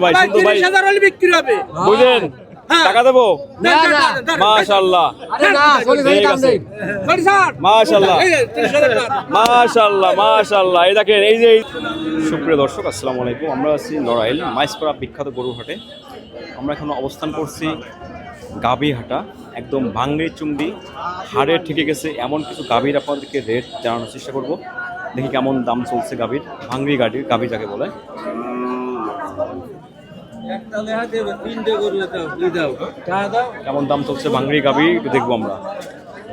ভাই সুন্দর ভাই। হলে বিক্রি হবে। টাকা দেবো? মাশাল্লাহ। মাশাল্লাহ এই যে, 30,000 টাকা। মাশাল্লাহ মাশাল্লাহ এই দেখেন এই যে এই- সুপ্রিয় দর্শক আসসালামু আলাইকুম। আমরা আছি নড়াইল মাইসপাড়া বিখ্যাত গরুর হাটে। আমরা এখন অবস্থান করছি গাবিহাটা একদম ভাঙ্গি চুংড়ি। হাড়ে ঠেকে গেছে এমন কিছু গাভীর আপনাদেরকে রেট জানানোর চেষ্টা করব। দেখি কেমন দাম চলছে গাভীর ভাঙ্গি গাড়ির গাভী যাকে বলে। কেমন দাম চলছে গাভী একটু দেখব আমরা।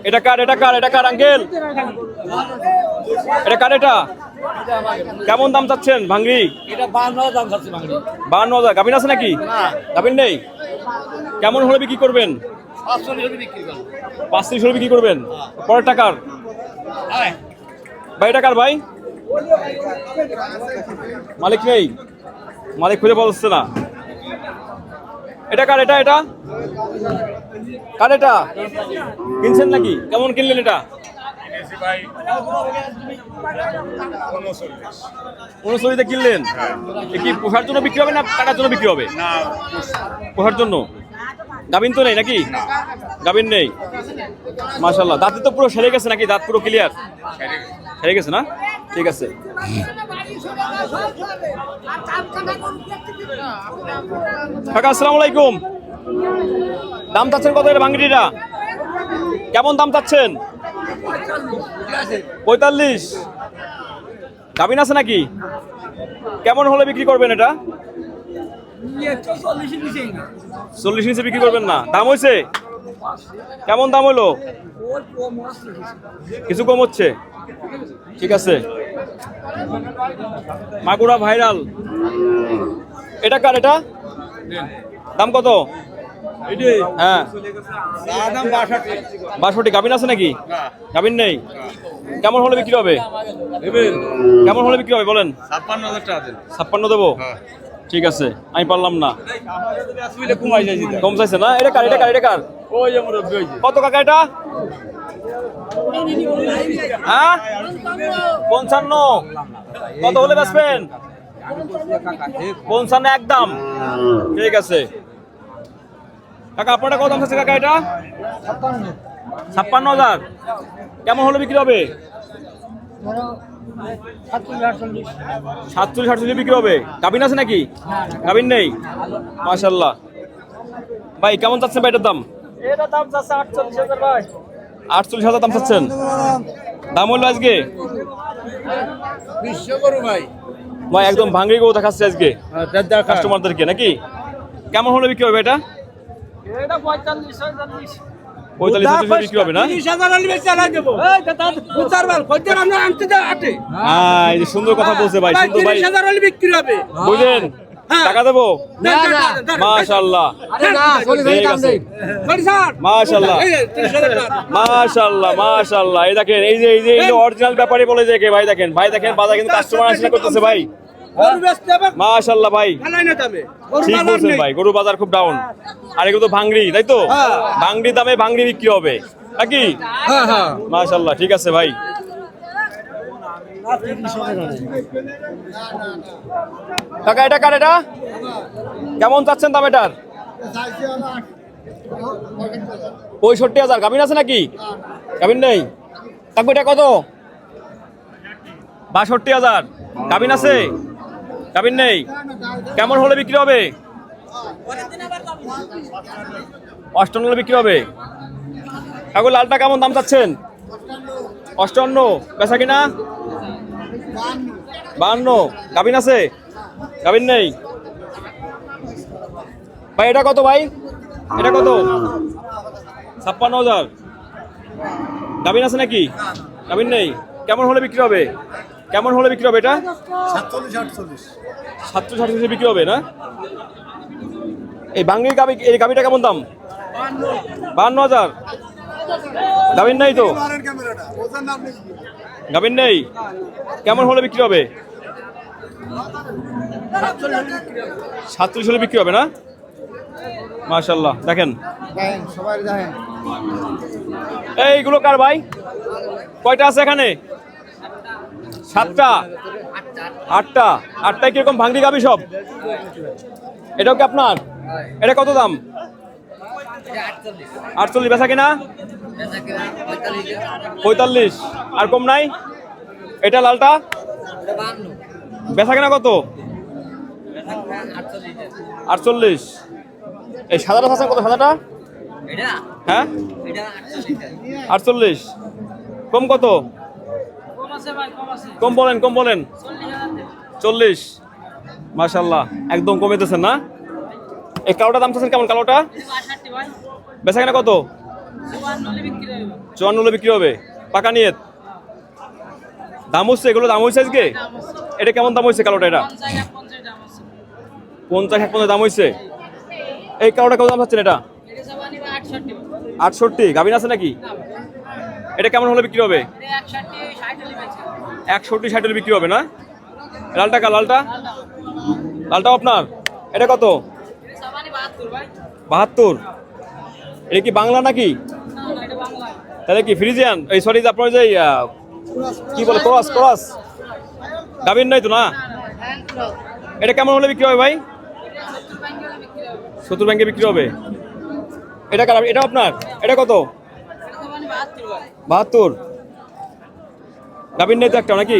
এটা কার এটা কার এটা কার আঙ্কেল? এটা কার এটা? কেমন দাম চাচ্ছেন এটা বান্ন হাজার গাভিন আছে নাকি? গাভিন নেই? কেমন হলে বিক্রি করবেন? পাঁচ ত্রিশ হলে বিক্রি করবেন? পরের টাকার ভাই টাকার ভাই? মালিক নেই। মালিক খুঁজে পাওয়া যাচ্ছে না। এটা কার এটা এটা? কার এটা? কিনছেন নাকি? কেমন কিনলেন এটা? উনচল্লিশে কিনলেন? কি পোষার জন্য বিক্রি হবে না টাকার জন্য বিক্রি হবে? পোষার জন্য? গাবিন তো নেই নাকি? গাবিন নেই? মাশাল্লাহ দাঁতে তো পুরো সেরে গেছে নাকি? দাঁত পুরো ক্লিয়ার সেরে গেছে না? ঠিক আছে। কাকা, আসসালামু আলাইকুম। দাম চাচ্ছেন কত এটা ভাঙ্গিটা কেমন দাম চাচ্ছেন? পঁয়তাল্লিশ। গাবিন আছে নাকি? কেমন হলে বিক্রি করবেন এটা? চল্লিশ নিচে বিক্রি করবেন না। দাম হয়েছে কেমন দাম হলো? কিছু কম হচ্ছে। ঠিক আছে। মাগুরা ভাইরাল। এটা কার এটা? দাম কত? হ্যাঁ। বাষট্টি। গাভিন আছে নাকি? গাভিন নেই? কেমন হলে বিক্রি হবে? কেমন হলে বিক্রি হবে বলেন? ছাপ্পান্ন হাজার টাকা ছাপ্পান্ন দেবো। ঠিক আছে আমি পারলাম না। কম চাইছে না? এটা কার এটা কার এটা কার? কত কাকা এটা? হ্যাঁ? পঞ্চান্ন। কত হলে বেচবেন? পঞ্চান্ন একদম। ঠিক আছে। কাকা, আপনারটা কত দাম কাকা এটা? ছাপ্পান্ন হাজার। কেমন হলে বিক্রি হবে? সাতচল্লিশ আটচল্লিশ বিক্রি হবে। গাবিন আছে নাকি? গাবিন নেই? মাশাল্লাহ ভাই, কেমন চাচ্ছেন ভাই এটার দাম? এটা দাম চাচ্ছে আটচল্লিশ হাজার ভাই। আটচল্লিশ হাজার দাম চাচ্ছেন। দাম হলো আজকে? বিশ্ব করু ভাই। ভাই একদম ভাঙ্গি গো দেখাচ্ছে আজকে। কাস্টমারদেরকে নাকি? কেমন হলে বিক্রি হবে এটা? এটা পঁয়তাল্লিশ হাজার পঁয়তাল্লিশ হাজার বিক্রি হবে না? 30,000 হলে বেচে আলাই দেবো। বুঝতে পারবেন, খদ্দের আমরা আনতে যাই হাটে। হ্যাঁ সুন্দর কথা বলছে ভাই ভাই, সুন্দর ভাই। 30,000 হলে বিক্রি হবে। বুঝলেন? হ্যাঁ। টাকা দেবো? মাশাল্লাহ। মাশাল্লাহ। এই যে, 30,000 টাকা। মাশাল্লাহ মাশাল্লাহ। এই দেখেন এই যে এই যে এই অরিজিনাল ব্যাপারে বলে যে কে ভাই দেখেন ভাই দেখেন বাজার কিন্তু কাস্টমার আসলে করতেছে ভাই। মাশাল্লাহ ভাই। ঠিক বাজার বলছেন ভাই। গরু বাজার খুব ডাউন আর এগুলো তো ভাঙ্গড়ি তাই তো? হ্যাঁ। ভাঙ্গড়ি দামে ভাঙ্গড়ি বিক্রি হবে। নাকি? হ্যাঁ, হ্যাঁ। মাশাল্লাহ ঠিক আছে ভাই। কাকা, এটা কার এটা? কেমন চাচ্ছেন দাম এটার? পঁয়ষট্টি হাজার। গাভিন আছে নাকি? গাভিন নেই? কাকু, এটা কত? বাষট্টি হাজার। গাভিন আছে? গাভিন নেই? কেমন হলে বিক্রি হবে? অষ্টান্ন হলে বিক্রি হবে? কাকু, লালটা কেমন দাম চাচ্ছেন? অষ্টান্ন। বেচা কিনা? বাহান্ন গাভিন আছে? গাভিন নেই? ভাই এটা কত ভাই? এটা কত? ছাপ্পান্ন হাজার। গাভিন আছে নাকি? গাভিন নেই। কেমন হলে বিক্রি হবে? কেমন হলে বিক্রি হবে এটা? সাতচল্লিশ আটচল্লিশে। বিক্রি হবে না? এই বাঙ্গির গাবি এই গাবিটা কেমন দাম? বাহান্ন হাজার। গাভিন নেই তো? গাভিন নেই? কেমন হলে বিক্রি হবে? সাতচল্লিশ হলে বিক্রি হবে না? মাশাল্লাহ দেখেন। দেখেন এইগুলো কার ভাই? কয়টা আছে এখানে? সাতটা? আটটা। আটটায় কীরকম ভাঙড়ি গাবি সব? এটাও কি আপনার? এটা কত দাম? আটচল্লিশ বেচা কিনা? পঁয়তাল্লিশ। আর কম নাই? এটা লালটা? বেচা কিনা কত? আটচল্লিশ। এই সাদাটা আছে কত সাদাটা? হ্যাঁ? আটচল্লিশ। কম কত? কম বলেন কম বলেন। চল্লিশ। মাশাল্লাহ একদম কমেতেছেন না? এই কালোটা দাম চাচ্ছেন কেমন, কালোটা? বেচা কেনা কত? চুয়ান্ন হলে বিক্রি হবে? পাকা নিয়ে দাম হচ্ছে এগুলো দাম হয়েছে আজকে? এটা কেমন দাম হয়েছে কালোটা এটা? পঞ্চাশ এক পঞ্চাশ দাম হয়েছে এই কালোটা কত দাম চাচ্ছেন এটা? আটষট্টি। গাভিন আছে নাকি? এটা কেমন হলে বিক্রি হবে? একষট্টি ষাট হলে বিক্রি হবে না? লালটা কা লালটা? লালটাও আপনার? এটা কত? বাহাত্তর। এটা কি বাংলা নাকি? তাহলে কি ফ্রিজিয়ান? এই সরি আপনার যে কি বলে, ক্রস ক্রস? গাভীর নাই তো না? এটা কেমন হলে বিক্রি হবে ভাই? সত্তর ব্যাংকে বিক্রি হবে। এটা কার, এটা আপনার? এটা কত? বাহাত্তর। গাভীর নেই তো একটা, নাকি?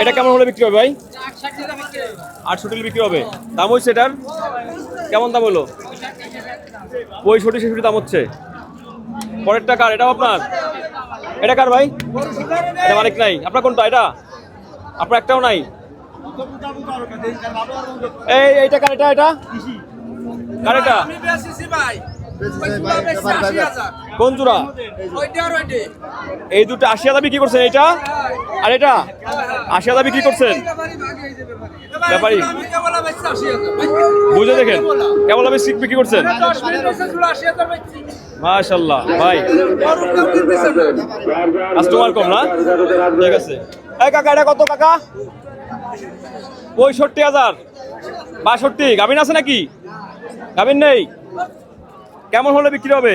এটা কেমন হলে বিক্রি হবে ভাই? আটষট্টি বিক্রি হবে। দাম হচ্ছে এটার? কেমন দাম হলো? পঁয়ষট্টি ছেষট্টি দাম হচ্ছে? পরের টাকা এটাও আপনার? এটা কার ভাই? এটা মালিক নাই। আপনার কোনটা? এটা? আপনার একটাও নাই? এই এইটা কার? এটা এটা? কার এটা? কোন এই দুটো আশি হাজার বিক্রি করছেন এটা আর এটা? আশি হাজার বিক্রি করছেন? ব্যাপারী। বুঝে দেখেন। কেমন আমি সিক বিক্রি করছেন? মাশাল্লাহ, ভাই। কাস্টমার কম না? ঠিক আছে। এই কাকা, এটা কত কাকা? পঁয়ষট্টি হাজার। বাষট্টি। গাভিন আছে নাকি? গাভিন নেই? কেমন হলে বিক্রি হবে?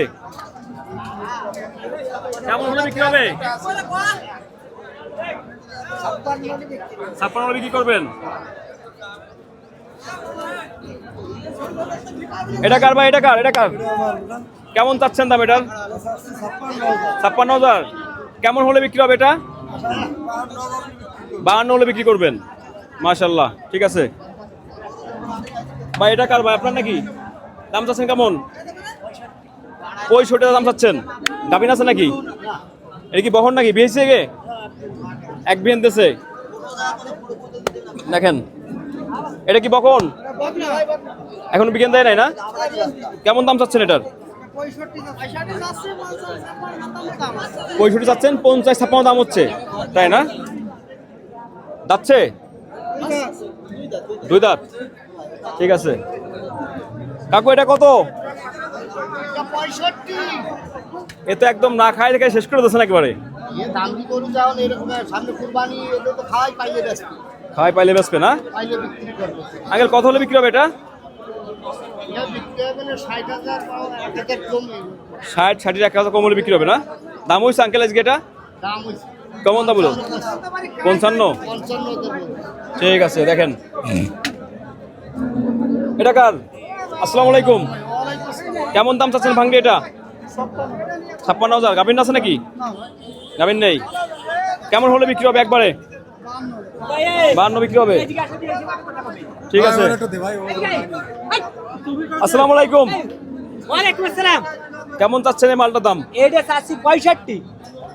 কেমন হলে বিক্রি হবে? ছাপ্পান্ন বিক্রি করবেন। এটা কার ভাই? এটা কার? এটা কার? কেমন চাচ্ছেন দাম এটার? ছাপ্পান্ন হাজার। কেমন হলে বিক্রি হবে এটা? বাহান্ন হলে বিক্রি করবেন। মাশাল্লাহ ঠিক আছে। ভাই, এটা কার ভাই? আপনার নাকি? দাম চাচ্ছেন কেমন? পঁয়ষট্টি হাজার দাম চাচ্ছেন? গাভিন আছে নাকি? এটা কি বহন নাকি? বিয়েছে গে এক বিয়েন দেশে দেখেন, এটা কি বকন? এখন বিকেন দেয় নাই না? কেমন দাম চাচ্ছেন এটার? পঁয়ষট্টি চাচ্ছেন, পঞ্চাশ ছাপ্পান্ন দাম হচ্ছে। তাই না? যাচ্ছে? দুই দাঁত। ঠিক আছে। কাকু, এটা কত? এ তো একদম না খাই দেখে শেষ করে দিচ্ছেন একেবারে। দাম কি করুন যাও এরকম সামনে কুরবানি এগুলো তো খাওয়াই পাইলে বেচবে পাইলে না? পাইলে বিক্রি করবে। আগে কত হলে বিক্রি হবে এটা? ষাট ষাট এক হাজার কম। হলে বিক্রি হবে না? দাম হয়েছে আঙ্কেল আজকে এটা? কেমন দাম বলো পঞ্চান্ন? পঞ্চান্ন ঠিক আছে দেখেন। এটা কার? আসসালামু আলাইকুম। কেমন দাম চাচ্ছেন ভাঙ্গি এটা? ছাপ্পান্ন হাজার। গাভিন আছে নাকি? গাভিন নেই। কেমন হলে বিক্রি হবে একবারে? বাহান্ন বিক্রি হবে। ঠিক আছে। আসসালামু আলাইকুম। আসসালাম। কেমন চাচ্ছেন এই মালটার দাম? এটা চাচ্ছি পঁয়ষট্টি।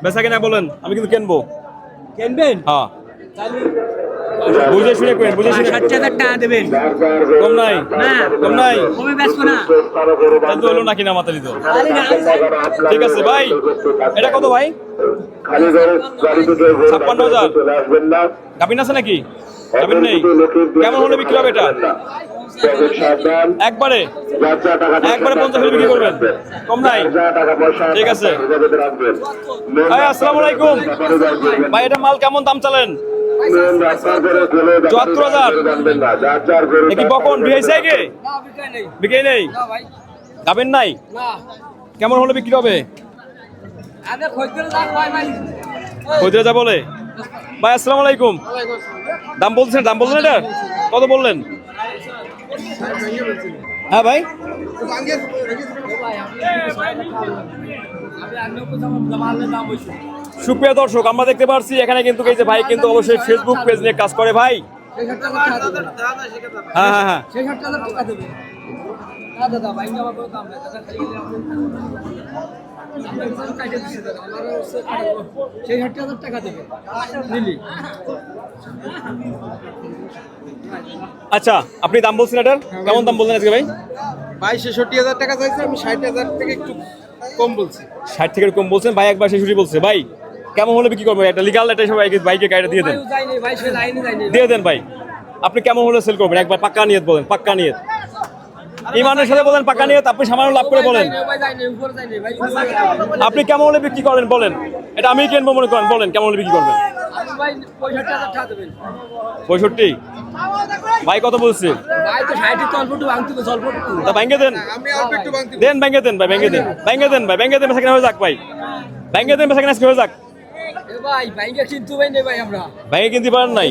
বেচা কিনা বলেন আমি কিন্তু কিনবো। কিনবেন? হ্যাঁ। বুঝে শুনে বুঝে শুনে ষাট হাজার টাকা দেবেন। কম নাই না কম নাই। কমে না। তাহলে হলো নাকি না মাতালি তো? ঠিক আছে ভাই। এটা কত ভাই? ছাপ্পান্ন হাজার। গাভিন আছে নাকি? গাভিন নেই। কেমন হলে বিক্রি হবে এটা? একবারে? একবারে পঞ্চাশ বিক্রি করবেন? কম নাই? ঠিক আছে। ভাই আসসালামু আলাইকুম। ভাই এটা মাল কেমন দাম চালেন? চুয়াত্তর হাজার। নাকি বকন বিহাইছে গে না বিকাই নেই। বিক্রি নেই? না নাই? কেমন হলে বিক্রি হবে? ভাই। যা বলে। ভাই আসসালামু আলাইকুম। দাম বলছেন দাম বললেন এটা? কত বললেন? হ্যাঁ ভাই। সুপ্রিয় দর্শক, আমরা দেখতে পাচ্ছি এখানে কিন্তু এই যে ভাই কিন্তু অবশ্যই ফেসবুক পেজ নিয়ে কাজ করে ভাই। হ্যাঁ হ্যাঁ হ্যাঁ। আচ্ছা আপনি দাম বলছেন এটার? কেমন দাম বললেন আজকে ভাই? ভাই ছেষট্টি হাজার টাকা চাইছে আমি ষাট হাজার থেকে একটু কম বলছি। ষাট থেকে কম বলছেন ভাই একবার ছেষট্টি বলছে। ভাই কেমন হলে বিক্রি করব একটা লিগাল একটা সবাই বাইকে গাড়িটা দিয়ে দেন। দিয়ে দেন ভাই। আপনি কেমন হলে সেল করবেন? একবার পাক্কা নিয়ত বলেন পাক্কা নিয়ত। ইমানের সাথে বলেন পাক্কা নিয়ত আপনি সামান্য লাভ করে বলেন। আপনি কেমন হলে বিক্রি করেন বলেন। এটা আমি কিনবো মনে করেন বলেন কেমন হলে বিক্রি করবেন? পঁয়ষট্টি ভাই কত বলছে? ব্যাংকে দেন। আমি অল্প একটু ভাঙতে। দেন ব্যাংকে দেন ভাই ব্যাংকে দেন। ব্যাংকে দেন ভাই ব্যাংকে দেন বেসা হয়ে যাক ভাই। ব্যাংকে দেন বেসা আজকে হয়ে যাক। ভাই ভাই নেই ভাই আমরা। ব্যাংকে কিনতে পারেন নাই।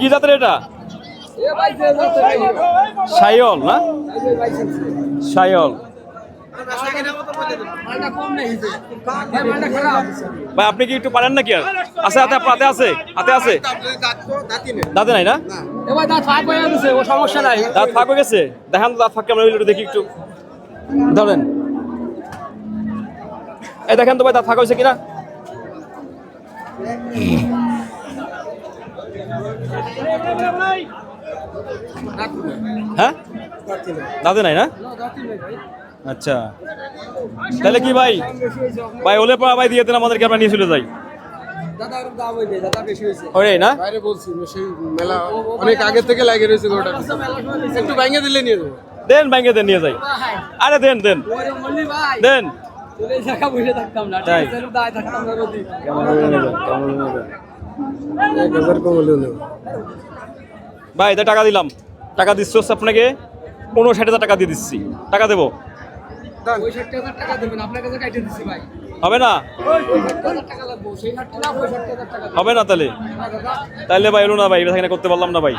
কি জাতের এটা? সাইল না? যে ভাই, আপনি কি একটু পারেন নাকি আর? আছে, হাতে হাতে আছে হাতে আছে। দাঁতে নাই না? দাঁত ফাঁক হয়ে গেছে? দেখান দাঁত ফাঁক কেমন একটু দেখি একটু। ধরেন। এই দেখেন তো ভাই, দাঁত ফাঁক হয়েছে কিনা? হ্যাঁ? দাঁতে নাই না? আচ্ছা। তাহলে কি ভাই? ভাই ওলে পা ভাই দিয়ে দেন আমাদেরকে আমরা নিয়ে চলে যাই। ওরে না? বাইরে বলছি সেই মেলা অনেক আগে থেকে রয়েছে গোটা। একটু ভাঙে দিলে নিয়ে যাব। দেন ব্যাংকে দেন নিয়ে যাই। আরে দেন কেমন কেমন ভাই এটা টাকা দিলাম। টাকা দিচ্ছি হচ্ছে আপনাকে পনেরো ষাট হাজার টাকা দিয়ে দিচ্ছি। টাকা দেবো? হবে না। হবে না তাহলে? তাহলে ভাই এলো না ভাই এখানে করতে পারলাম না ভাই।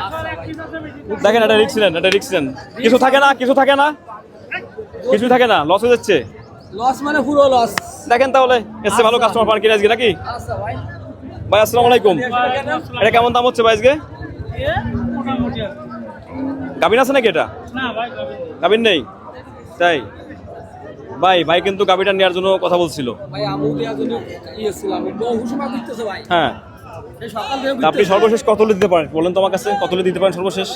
দেখেন এটা রিক্স নেন এটা রিক্স নেন। কিছু থাকে না কিছু থাকে না? কিছু থাকে না? লস হয়ে যাচ্ছে? লস মানে পুরো লস দেখেন তাহলে এসছে ভালো কাস্টমার পান কিনে আজকে নাকি? আচ্ছা ভাই। ভাই আসসালামু আলাইকুম। এটা কেমন দাম হচ্ছে ভাই আজকে? গাবিন আছে নাকি এটা? গাবিন নেই? তাই? ভাই ভাই কিন্তু গাবিটা নেওয়ার জন্য কথা বলছিল। ইয়ে হ্যাঁ। আপনি সর্বশেষ কতলে দিতে পারেন? বলেন তো আমার কাছে কত দিতে পারেন সর্বশেষ?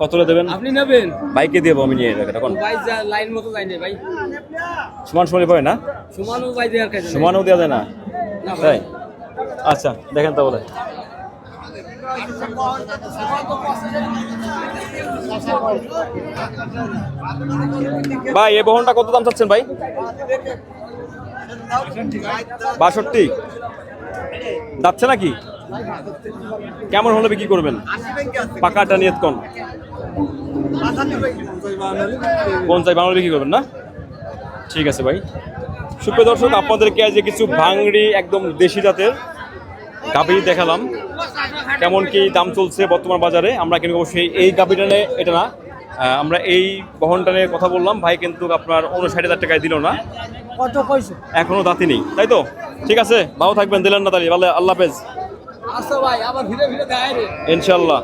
কত হলে দেবেন? আপনি নেবেন। বাইকে দিয়ে আমি নিয়ে যাব এখন ভাই লাইন মতো ভাই। সমান সমানই পাবে না? সমানও ভাই দেওয়ার কাছে সমানও দেওয়া যায় না? না তাই? আচ্ছা দেখেন তাহলে ভাই, এই বহনটা কত দাম চাচ্ছেন ভাই? বাষট্টি। যাচ্ছে নাকি? কেমন হলে বিক্রি করবেন? পাকাটা নিয়ত কোন। চাই বাংলা বিক্রি করবেন না? ঠিক আছে ভাই। সুপ্রিয় দর্শক আপনাদেরকে আজ কিছু ভাঙড়ি একদম দেশি জাতের গাভি দেখালাম। কেমন কি দাম চলছে বর্তমান বাজারে? আমরা কিন্তু অবশ্যই এই গাভিটা নিয়ে এটা না আমরা এই বহনটা নিয়ে কথা বললাম। ভাই কিন্তু আপনার উনষাট হাজার টাকায় দিল না। কত পয়সা এখনও দাঁতি নেই তাই তো? ঠিক আছে ভালো থাকবেন দিলেন না তাহলে ভালো আল্লাহ হাফেজ। আচ্ছা ভাই আবার ভিড়ে ভিড়ে দেয় ইনশাল্লাহ